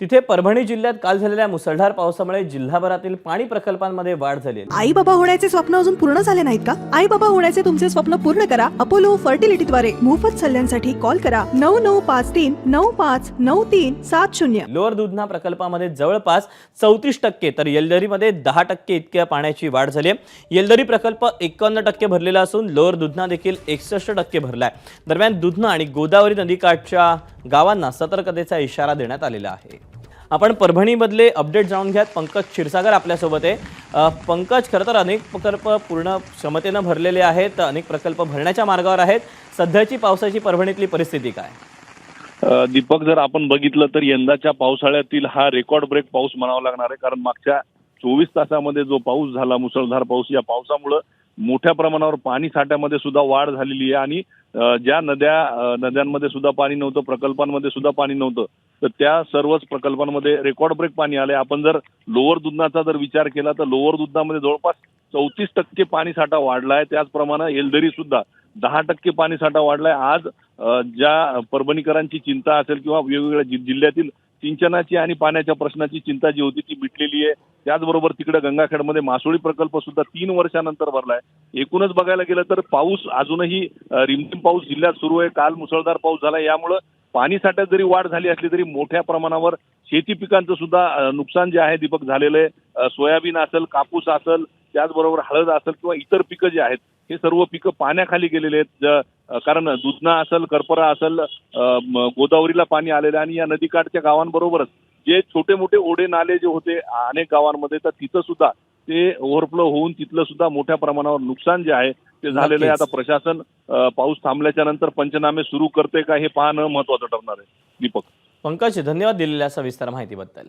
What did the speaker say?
तिथे परभणी जिल्ह्यात काल झालेल्या मुसळधार पावसामुळे जिल्हाभरातील पाणी प्रकल्पांमध्ये वाढ झाली आई बाबा होण्याचे स्वप्न अजून पूर्ण झाले नाहीत का? आई बाबा होण्याचे तुमचे स्वप्न पूर्ण करा. अपोलो फर्टिलिटीद्वारे मोफत सल्ल्यांसाठी कॉल करा. नऊ नऊ पाच तीन नऊ पाच नऊ तीन सात शून्य. लोअर दुधना प्रकल्पामध्ये जवळपास चौतीस टक्के तर येलदरीमध्ये दहा टक्के इतक्या पाण्याची वाढ झाली आहे. येलदरी प्रकल्प एकावन्न टक्के भरलेला असून लोअर दुधना देखील एकसष्ट टक्के भरला आहे दरम्यान दुधना आणि गोदावरी नदीकाठच्या गावांना सतर्कतेचा इशारा देण्यात आलेला आहे. आपण परभणीमधले अपडेट जाणून घ्यात. पंकज क्षीरसागर आपल्यासोबत आहे. पंकज खरं तर अनेक प्रकल्प पूर्ण क्षमतेनं भरलेले आहेत. अनेक प्रकल्प भरण्याच्या मार्गावर आहेत. सध्याची पावसाची परभणीतली परिस्थिती काय? दीपक जर आपण बघितलं तर यंदाच्या पावसाळ्यातील हा रेकॉर्ड ब्रेक पाऊस म्हणावा लागणार आहे. कारण मागच्या चोवीस तासामध्ये जो पाऊस झाला मुसळधार पाऊस या पावसामुळं मोठ्या प्रमाणावर पाणी साठ्यामध्ये सुद्धा वाढ झालेली आहे आणि ज्या नद्या नद्यांमध्ये सुद्धा पाणी नव्हतं प्रकल्पांमध्ये सुद्धा पाणी नव्हतं तर त्या सर्वच प्रकल्पांमध्ये रेकॉर्ड ब्रेक पाणी आले आपण जर लोअर दुधनाचा जर विचार केला तर लोअर दुधनामध्ये जवळपास चौतीस टक्के पाणी साठा वाढलाय. त्याचप्रमाणे एलदरी सुद्धा दहा टक्के पाणी साठा वाढलाय. आज ज्या परभणीकरांची चिंता असेल किंवा वेगवेगळ्या जिल्ह्यातील सिंचनाची आणि पाण्याच्या प्रश्नाची चिंता जी होती ती मिटलेली आहे. त्याचबरोबर तिकडे गंगाखेडमध्ये मासोळी प्रकल्प सुद्धा तीन वर्षानंतर भरलाय. एकूणच बघायला गेलं तर पाऊस अजूनही रिमझिम पाऊस जिल्ह्यात सुरू आहे. काल मुसळधार पाऊस झाला. यामुळं पाणी साठ्यात जरी वाढ झाली असली तरी मोठ्या प्रमाणावर शेती पिकांचं सुद्धा नुकसान जे आहे दीपक झालेलं आहे. सोयाबीन असेल कापूस असेल त्याचबरोबर हळद असेल किंवा इतर पिकं जी आहेत हे सर्व पिकं पाण्याखाली गेलेले आहेत. कारण दुधना असेल करपरा असेल गोदावरीला पाणी आलेलं आणि या नदीकाठच्या गावांबरोबरच जे छोटे मोठे ओढे नाले जे होते अनेक गावांमध्ये तर तिथं सुद्धा ते ओव्हरफ्लो होऊन तिथलं सुद्धा मोठ्या प्रमाणावर नुकसान जे आहे ते झालेलं आहे. आता प्रशासन पाऊस थांबल्याच्या नंतर पंचनामे सुरू करते का हे पाहणं महत्वाचं ठरणार आहे. दीपक. पंकज धन्यवाद दिलेल्या सविस्तर माहितीबद्दल.